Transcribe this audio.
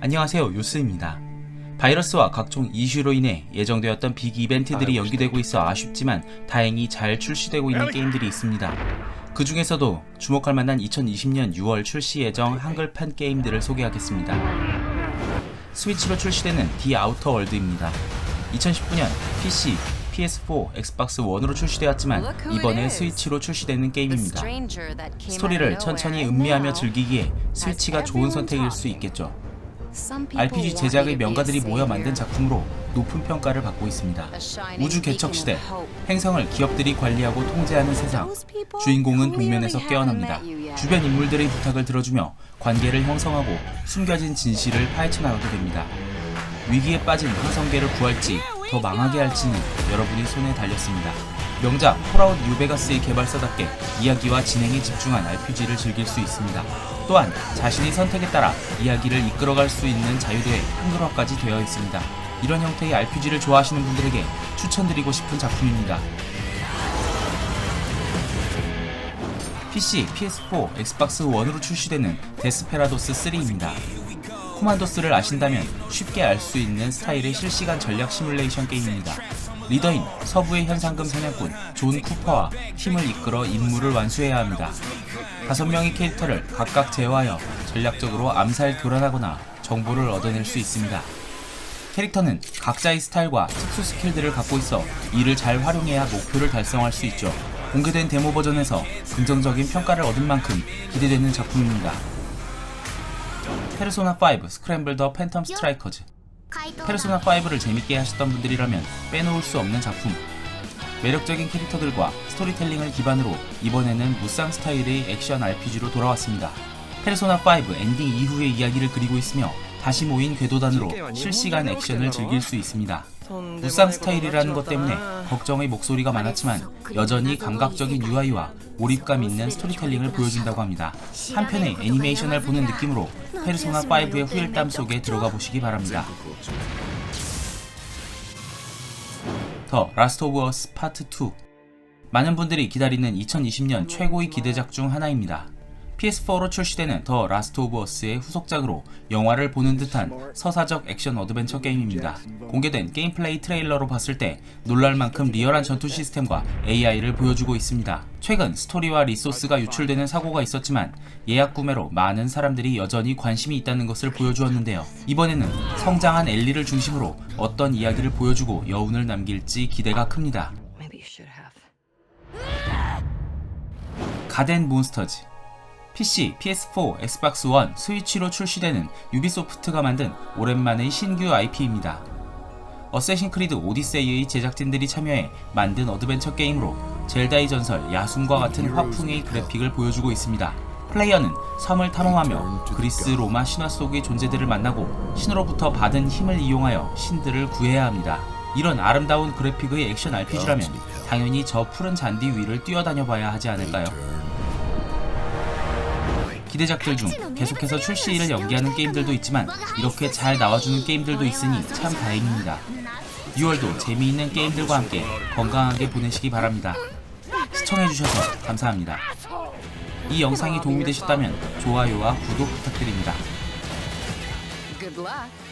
안녕하세요 요스입니다. 바이러스와 각종 이슈로 인해 예정되었던 빅 이벤트들이 연기되고 있어 아쉽지만 다행히 잘 출시되고 있는 게임들이 있습니다. 그 중에서도 주목할 만한 2020년 6월 출시 예정 한글판 게임들을 소개하겠습니다. 스위치로 출시되는 디 아우터 월드입니다. 2019년 PC, PS4, 엑스박스 1으로 출시되었지만 이번에 스위치로 출시되는 게임입니다. 스토리를 천천히 음미하며 즐기기에 스위치가 좋은 선택일 수 있겠죠. RPG 제작의 명가들이 모여 만든 작품으로 높은 평가를 받고 있습니다. 우주 개척 시대, 행성을 기업들이 관리하고 통제하는 세상, 주인공은 동면에서 깨어납니다. 주변 인물들의 부탁을 들어주며 관계를 형성하고 숨겨진 진실을 파헤쳐 나가게 됩니다. 위기에 빠진 행성계를 구할지 더 망하게 할지는 여러분의 손에 달렸습니다. 명작 폴아웃 뉴베가스의 개발사답게 이야기와 진행에 집중한 RPG를 즐길 수 있습니다. 또한 자신의 선택에 따라 이야기를 이끌어갈 수 있는 자유도에 한글화까지 되어 있습니다. 이런 형태의 RPG를 좋아하시는 분들에게 추천드리고 싶은 작품입니다. PC, PS4, 엑스박스 1으로 출시되는 데스페라도스 3입니다. 코만도 스를 아신다면 쉽게 알 수 있는 스타일의 실시간 전략 시뮬레이션 게임입니다. 리더인 서부의 현상금 사냥꾼 존 쿠퍼와 팀을 이끌어 임무를 완수해야 합니다. 다섯 명의 캐릭터를 각각 제어하여 전략적으로 암살 교란하거나 정보를 얻어낼 수 있습니다. 캐릭터는 각자의 스타일과 특수 스킬들을 갖고 있어 이를 잘 활용해야 목표를 달성할 수 있죠. 공개된 데모 버전에서 긍정적인 평가를 얻은 만큼 기대되는 작품입니다. 페르소나 5 스크램블 더 팬텀 스트라이커즈 페르소나 5를 재밌게 하셨던 분들이라면 빼놓을 수 없는 작품. 매력적인 캐릭터들과 스토리텔링을 기반으로 이번에는 무쌍 스타일의 액션 RPG로 돌아왔습니다. 페르소나 5 엔딩 이후의 이야기를 그리고 있으며 다시 모인 궤도단으로 실시간 액션을 즐길 수 있습니다. 무쌍 스타일이라는 것 때문에 걱정의 목소리가 많았지만 여전히 감각적인 UI와 몰입감 있는 스토리텔링을 보여준다고 합니다. 한편의 애니메이션을 보는 느낌으로 페르소나 5의 후일담 속에 들어가 보시기 바랍니다. 더 라스트 오브 어스 파트 2 많은 분들이 기다리는 2020년 최고의 기대작 중 하나입니다. PS4로 출시되는 더 라스트 오브 어스의 후속작으로 영화를 보는 듯한 서사적 액션 어드벤처 게임입니다. 공개된 게임 플레이 트레일러로 봤을 때 놀랄 만큼 리얼한 전투 시스템과 AI를 보여주고 있습니다. 최근 스토리와 리소스가 유출되는 사고가 있었지만 예약 구매로 많은 사람들이 여전히 관심이 있다는 것을 보여주었는데요. 이번에는 성장한 엘리를 중심으로 어떤 이야기를 보여주고 여운을 남길지 기대가 큽니다. 가덴 몬스터즈 PC, PS4, 엑스박스 1, 스위치로 출시되는 유비소프트가 만든 오랜만의 신규 IP입니다. 어쌔신 크리드 오디세이의 제작진들이 참여해 만든 어드벤처 게임으로 젤다의 전설 야숨과 같은 화풍의 그래픽을 보여주고 있습니다. 플레이어는 섬을 탐험하며 그리스 로마 신화 속의 존재들을 만나고 신으로부터 받은 힘을 이용하여 신들을 구해야 합니다. 이런 아름다운 그래픽의 액션 RPG라면 당연히 저 푸른 잔디 위를 뛰어다녀 봐야 하지 않을까요? 기대작들 중 계속해서 출시일을 연기하는 게임들도 있지만 이렇게 잘 나와주는 게임들도 있으니 참 다행입니다. 6월도 재미있는 게임들과 함께 건강하게 보내시기 바랍니다. 시청해주셔서 감사합니다. 이 영상이 도움이 되셨다면 좋아요와 구독 부탁드립니다. Good luck.